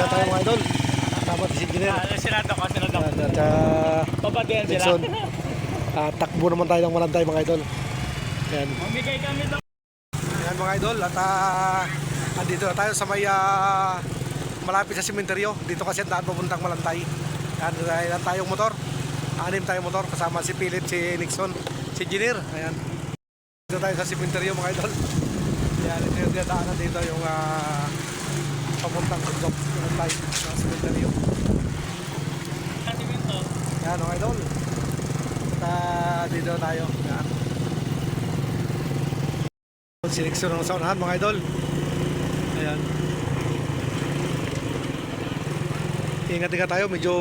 Isa tayo mga idol. Tama si Engineer. Ah, sinado ko, sinado ko. At, uh, Babadiyan sila. Dixon. Ah, takbo naman tayo ng malantay mga idol. Yan. Mamigay kami daw. Yan mga idol. At uh, andito na tayo sa may ah, malapit sa simenteryo. Dito kasi ang daan papuntang malantay. Yan, ilan tayong motor. Anim tayong motor. Kasama si Philip, si Nixon, si Engineer. Ayan. Dito tayo sa simenteryo mga idol. Yan, ito yung dito yung ah, papuntang bundok. Malantay sa simenteryo. Kasi minto. Yan mga idol. Ah, dito tayo. Yan. Seleksyon ng saunahan mga idol. Ayan. Ingat-ingat tayo. Medyo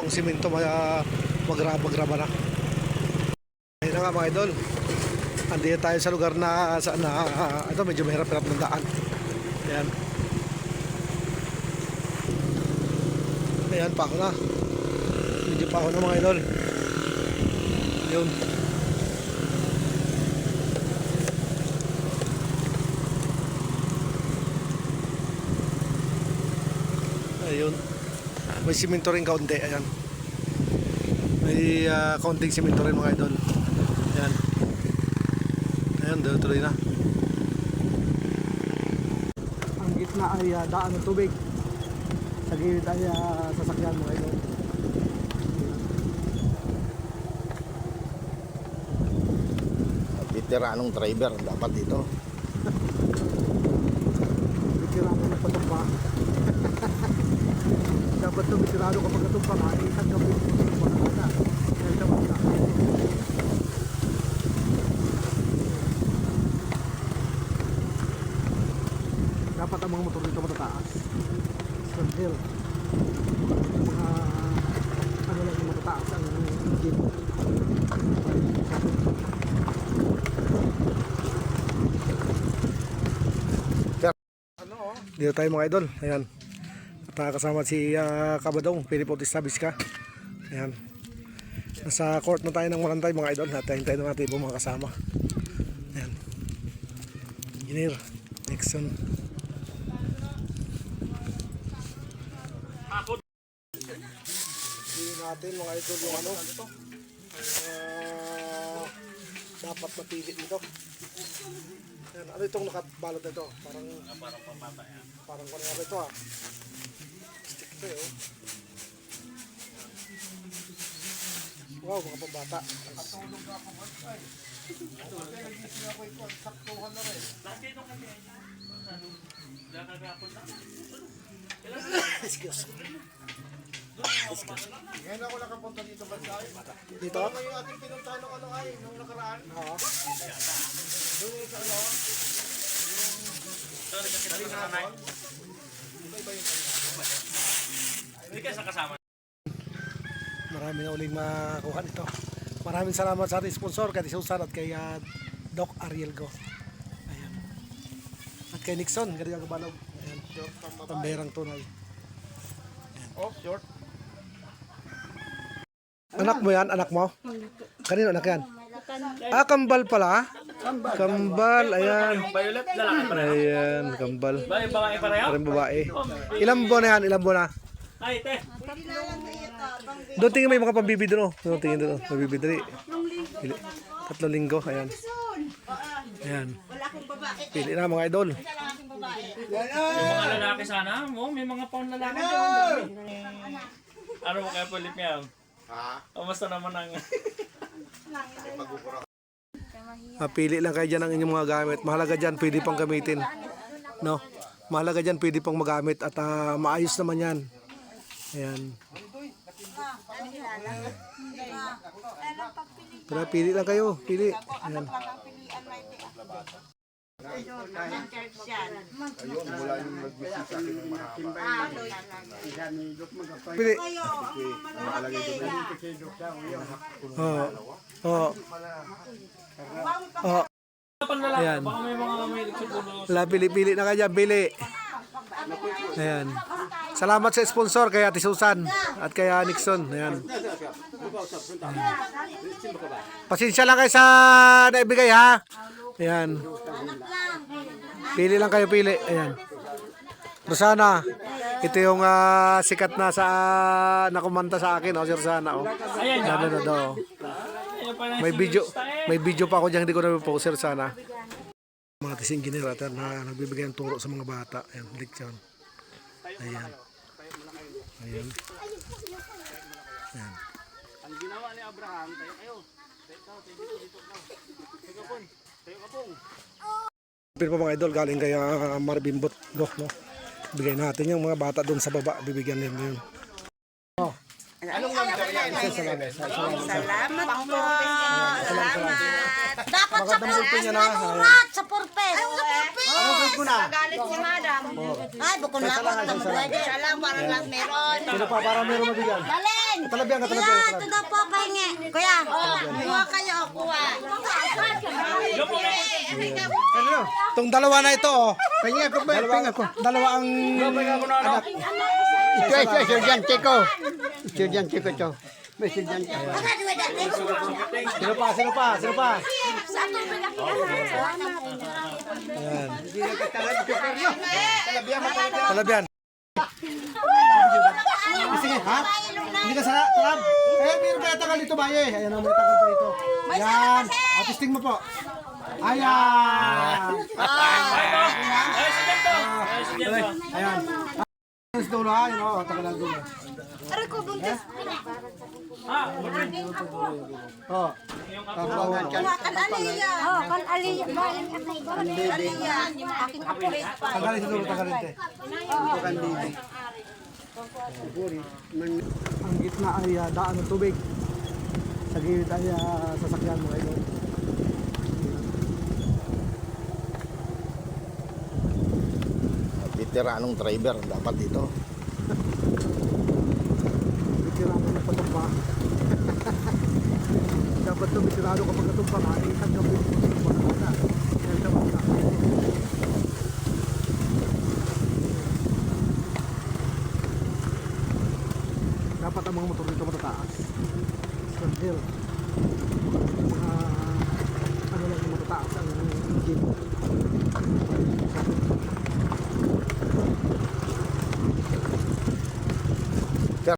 ang simento mag magraba-graba na. Ayun nga mga idol. Andito tayo sa lugar na saan na ito medyo mahirap-hirap ng daan. Ayan. Ayan pa ako na. Medyo pa ako na mga idol. Yun. Ayun. May simento rin kaunti. Ayan. May ah, kaunting simento rin mga idol. Ayan. Ayan, tuloy na. Ang gitna ay ah, daan ng tubig. Sa gilid ay ah, sasakyan mga idol. Veteranong driver dapat dito. Bitirano ng patumpa. Dapat to bitirano kapag natumpa ka, mo patumpa ka. Dahil naman ka. Dapat ang mga motor dito matataas. Hill. Mga ano lang matataas ang engine. Dito tayo mga idol. Ayan. At nakakasama si uh, Kabadong, Philip Bautista Vizca. Ayan. Nasa court na tayo ng Malantay mga idol. At tayo na natin ibang mga kasama. Ayan. Engineer Nixon. Hindi natin mga idol yung ano. ah, dapat mapili dito. Ayan. Ano itong nakabalot na ito? Parang Parang pamata yan. Parang kung ano ito ah. Stick ito eh. oh. Wow, mga pambata. Lagi ito kasi. Ano? Nakagapon na. Excuse me. Ngayon ako nakapunta dito ba sa Dito? yung ating pinuntahan ng ano ay, nung nakaraan. Oo. Doon yung sa ano, Sorry kasi nakasanay. Hindi ka sa kasama. Marami na uling makuha nito. Maraming salamat sa ating sponsor, kay Susan at kay ah, Doc Ariel Go. Ayan. At kay Nixon, kay Gabalog. Ayan. Pamberang tunay. oh, short. Anak mo yan? Anak mo? Kanino anak yan? Ah, kambal pala. Kambal, ayan. Violet, lalaki pa rin. Ayan, kambal. Ba, yung babae pareho? Parang babae. Ilang buwan na yan? Ilang buwan na? Ay, te. Doon tingin may mga pambibi doon. Oh. Doon tingin doon. Pambibi doon. Tatlong linggo. Ayan. Ayan. Pili na mga idol. Yung mga lalaki sana, mo, may mga paon lalaki dyan. Ano mo kaya Philip yan? Ha? Kamusta naman ang... Ah, pili lang kayo dyan ang inyong mga gamit. Mahalaga dyan, pwede pang gamitin. No? Mahalaga dyan, pwede pang magamit at ah, maayos naman yan. Ayan. Pero pili lang kayo, pili. Ayan. Ayun, mula yung nag-visit sa akin ng mahaba. Pili. Nakalagay doon. Oo. Oo. Oo. Ayan. Wala, pili-pili na kaya, pili. Ayan. Salamat sa sponsor kay Ate Susan at kay Nixon. Ayan. Pasensya lang kayo sa naibigay ha. Ayan. Pili lang kayo, pili. Ayan. Rosana. Ito yung ah, sikat na sa nakumanta sa akin, oh, Sir Sana. Oh. Ayan Ano na daw. May si video, eh. may video pa ako diyan, hindi ko na post Sir Sana. Mga tising generator na nagbibigay ng turo sa mga bata. Ayan, leksyon. Ayan. Ayan. Ayan. Ang ginawa ni Abraham, tayo kayo. Tayo tayo dito, dito. Tayo Pero po mga idol, galing kay uh, Marbimbot. Go, no? Bigay natin yung mga bata doon sa baba. Bibigyan nila yun. Salamat po. Salamat. Dapat sa Magandang bulpin niya na. Ayan. At sa purpes. Ay, sa purpes. Grade mo na? Galit si madam. Ay, bukod lang ako. Ang pwede. Salang parang lang meron. Sino pa para meron mabigyan? Dalin. Talabyan ka, talabyan, Kuya, ito daw po pahingi. Kuya, kuha kayo. Kuha. Itong dalawa na ito, oh. Pahinga ko ba? Dalawa, ko. Dalawa ang anak. Ito ay estudyante ko. Estudyante ko to. May estudyante. Sino pa? Sino pa? Sino pa? Sa tubig ako. Ayan. Talabyan. Sige, ha? Hindi ka sana, talab. Eh, meron kaya tagal dito, baye. Ayan ang may tagal pa dito. Yan. O, testing mo po. Ayan. Ay, si Dento. Ay, si Dento. Ayan. Ayan. dulo ha, yun o, tagal ang dulo. Aray ko, buntis. Ah, O, tapawan ka. Kan Aliyah. Oh, kan Aliyah. Kan Aliyah. Aking apo. Tagalin sa dulo, tagalin te. Ang gitna ay ah, daan ng tubig. Sa gilid ay ah, sasakyan mo kayo. veteranong driver. Dapat ito veterano na patumba. Dapat ito veterano kapag natumba ka eh hanggang po ka dahil dapat ang mga motor dito matataas. From hill. Mga ano lang matataas ang engine よかった。